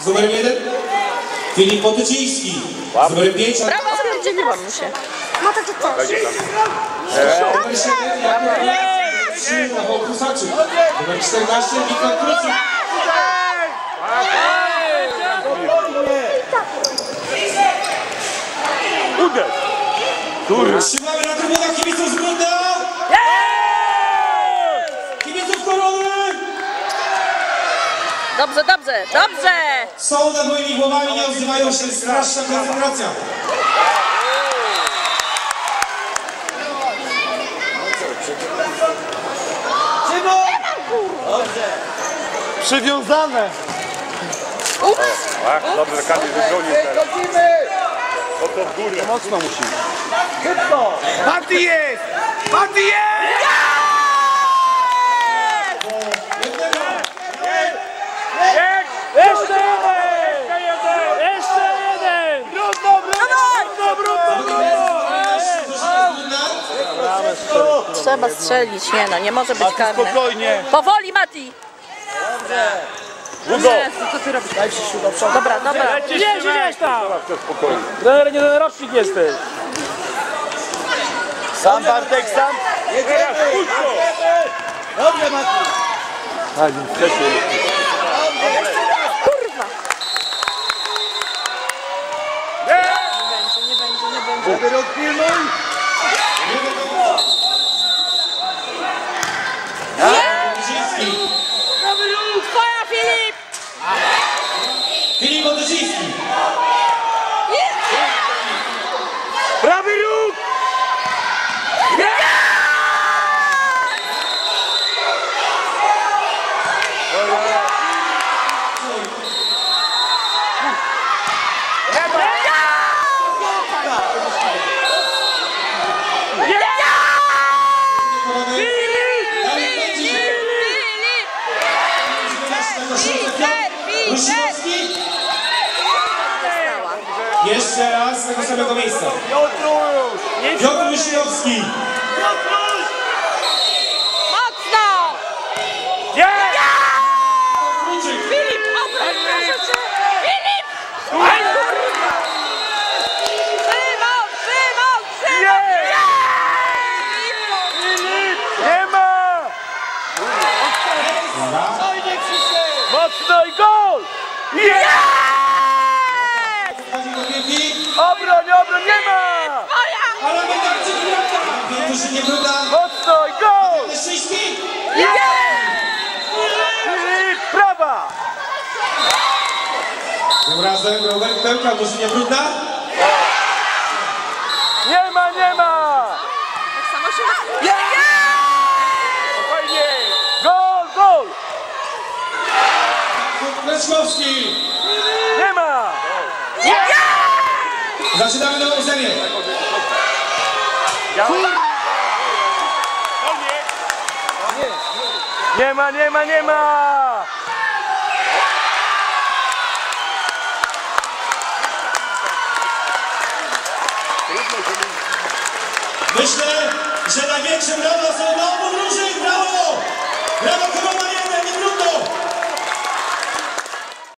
Z numerem 1 Filip Potyciński. Z numerem 5 Brawo, się. No to ty też. numer 7 Jakub 3 Rafał Kusaczyk. Numer 14 Wiktor Krucyk. Trzymamy na trybunach kibiców z Brudna! Kibiców Korony! Dobrze, dobrze, dobrze! Są nad moimi głowami, nie odzywają się, straszna koncentracja. Przywiązane! Ach, dobrze, Kamil wybronił teraz. Oto w górę. Mocno musi. Szybko! Party jest! Party jest! Trzeba strzelić, nie no, nie może być Mati, karne. spokojnie! Powoli, Mati! Długo. Jezu, co ty robisz? Dobra, dobra. Gdzieś, gdzieś tam! To spokojnie. Trener, nie ten rocznik jesteś. Sam Bartek, sam! Teraz puszczo. Dobrze, Mati! Kurwa! Nie! Nie będzie, nie będzie. Żeby rozpilnuj! Potyciński. Twoja, Filip! Filip Potyciński. Prawy róg! Korony. Dalej będzie. Filip! Rusinowski. Jeszcze raz z tego samego miejsca. Piotruś! Piotr Rusinowski. Mocno! Kruczyk. Filip, obroń proszę cię! Filip! Szymon, Szymon, Szymon! Filip! Nie ma! Mocno i gol! Jest! Tym razem Robert Pełka, drużynie brudna. Nie ma, nie ma! Tak samo się... Fajnie! Gol, gol! Leszkowski. Nie ma! Zaczynamy nową serię. Nie ma, nie ma, nie ma! Myślę, że największe brawa są obu